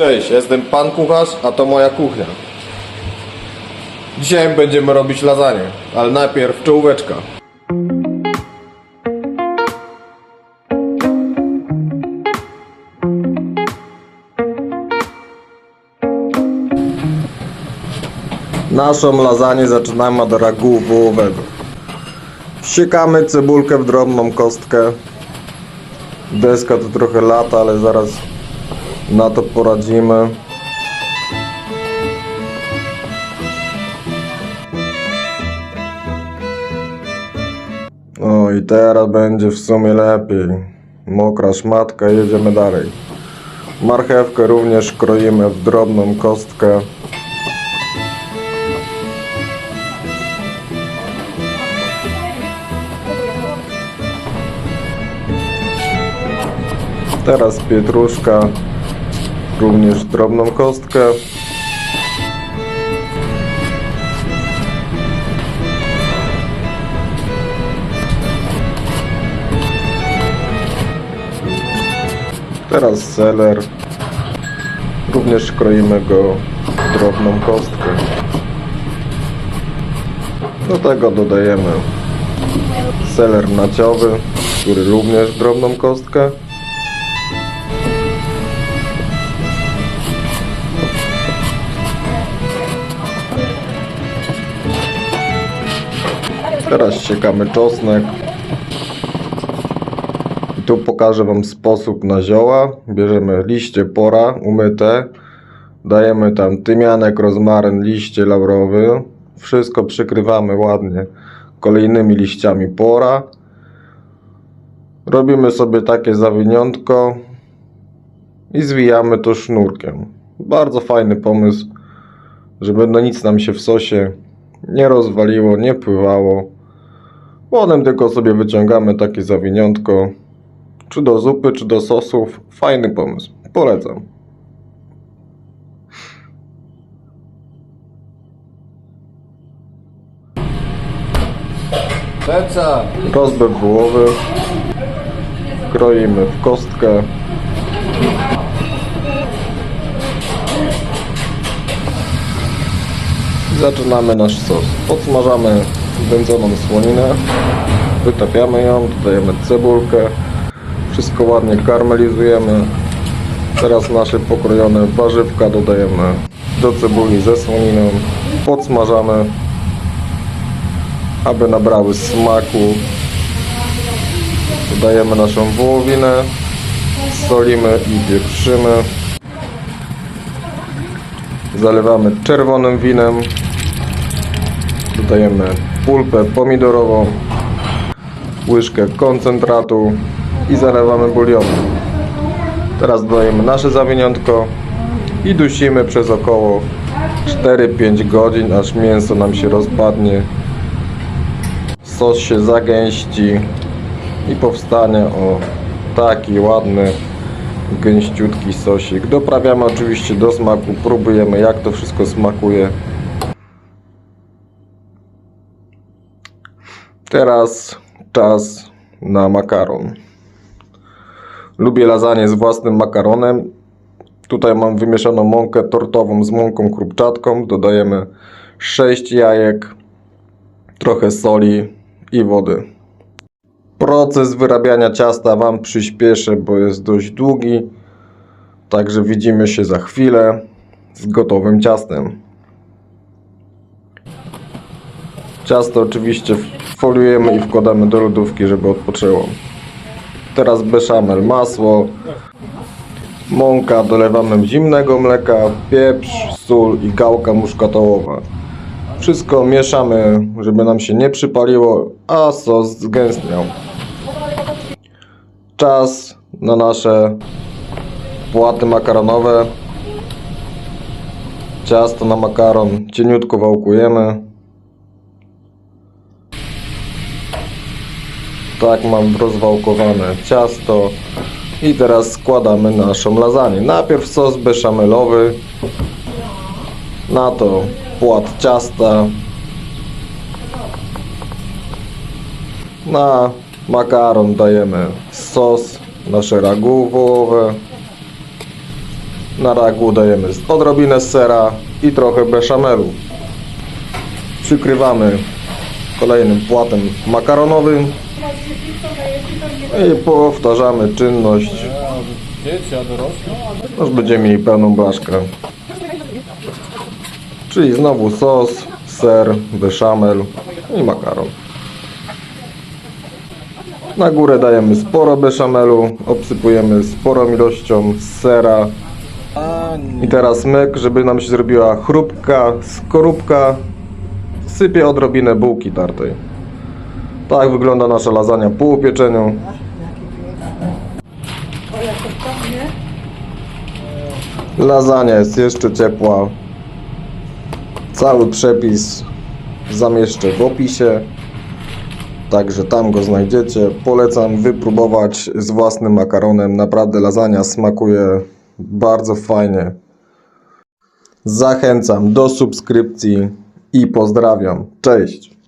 Cześć, jestem pan kucharz, a to moja kuchnia. Dzisiaj będziemy robić lasagne, ale najpierw czołóweczka. Naszą lasagne zaczynamy od ragu wołowego. Siekamy cebulkę w drobną kostkę. Deska to trochę lata, ale zaraz na to poradzimy. O i teraz będzie w sumie lepiej. Mokra szmatka, jedziemy dalej. Marchewkę również kroimy w drobną kostkę. Teraz pietruszka, również drobną kostkę. Teraz seler. Również kroimy go w drobną kostkę. Do tego dodajemy seler naciowy, który również drobną kostkę. Teraz siekamy czosnek. I tu pokażę Wam sposób na zioła. Bierzemy liście pora umyte. Dajemy tam tymianek, rozmaryn, liście laurowy. Wszystko przykrywamy ładnie kolejnymi liściami pora. Robimy sobie takie zawiniątko i zwijamy to sznurkiem. Bardzo fajny pomysł, żeby no nic nam się w sosie nie rozwaliło, nie pływało. Potem tylko sobie wyciągamy takie zawiniątko, czy do zupy, czy do sosów. Fajny pomysł, polecam. Peca. Rozbew wołowy kroimy w kostkę. Zaczynamy nasz sos. Podsmażamy wędzoną słoninę, wytapiamy ją, dodajemy cebulkę, wszystko ładnie karmelizujemy. Teraz nasze pokrojone warzywka dodajemy do cebuli ze słoniną, podsmażamy, aby nabrały smaku. Dodajemy naszą wołowinę, solimy i pieprzymy. Zalewamy czerwonym winem. Dodajemy pulpę pomidorową, łyżkę koncentratu i zalewamy bulionem. Teraz dodajemy nasze zawiniątko i dusimy przez około 4-5 godzin, aż mięso nam się rozpadnie. Sos się zagęści i powstanie o taki ładny gęściutki sosik. Doprawiamy oczywiście do smaku próbujemy jak to wszystko smakuje teraz czas na makaron lubię lasagne z własnym makaronem tutaj mam wymieszaną mąkę tortową z mąką krupczatką dodajemy 6 jajek trochę soli i wody. Proces wyrabiania ciasta Wam przyspieszę, bo jest dość długi. Także widzimy się za chwilę z gotowym ciastem. Ciasto oczywiście foliujemy i wkładamy do lodówki, żeby odpoczęło. Teraz beszamel, masło, mąka, dolewamy zimnego mleka, pieprz, sól i gałka muszkatołowa. Wszystko mieszamy, żeby nam się nie przypaliło, a sos zgęstniał. Czas na nasze płaty makaronowe. Ciasto na makaron cieniutko wałkujemy. Tak mam rozwałkowane ciasto. I teraz składamy naszą lasagne. Najpierw sos beszamelowy. Na to płat ciasta. Na makaron dajemy sos, nasze ragu wołowe. Na ragu dajemy odrobinę sera i trochę beszamelu. Przykrywamy kolejnym płatem makaronowym i powtarzamy czynność, Dzieci, a dorośli? aż będziemy mieli pełną blaszkę. Czyli znowu sos, ser, beszamel i makaron. Na górę dajemy sporo beszamelu, obsypujemy sporą ilością sera i teraz myk, żeby nam się zrobiła chrupka, skorupka, sypię odrobinę bułki tartej. Tak wygląda nasza lasagna po upieczeniu. Lasagna jest jeszcze ciepła. Cały przepis zamieszczę w opisie. Także tam go znajdziecie. Polecam wypróbować z własnym makaronem. Naprawdę lasagna smakuje bardzo fajnie. Zachęcam do subskrypcji i pozdrawiam. Cześć!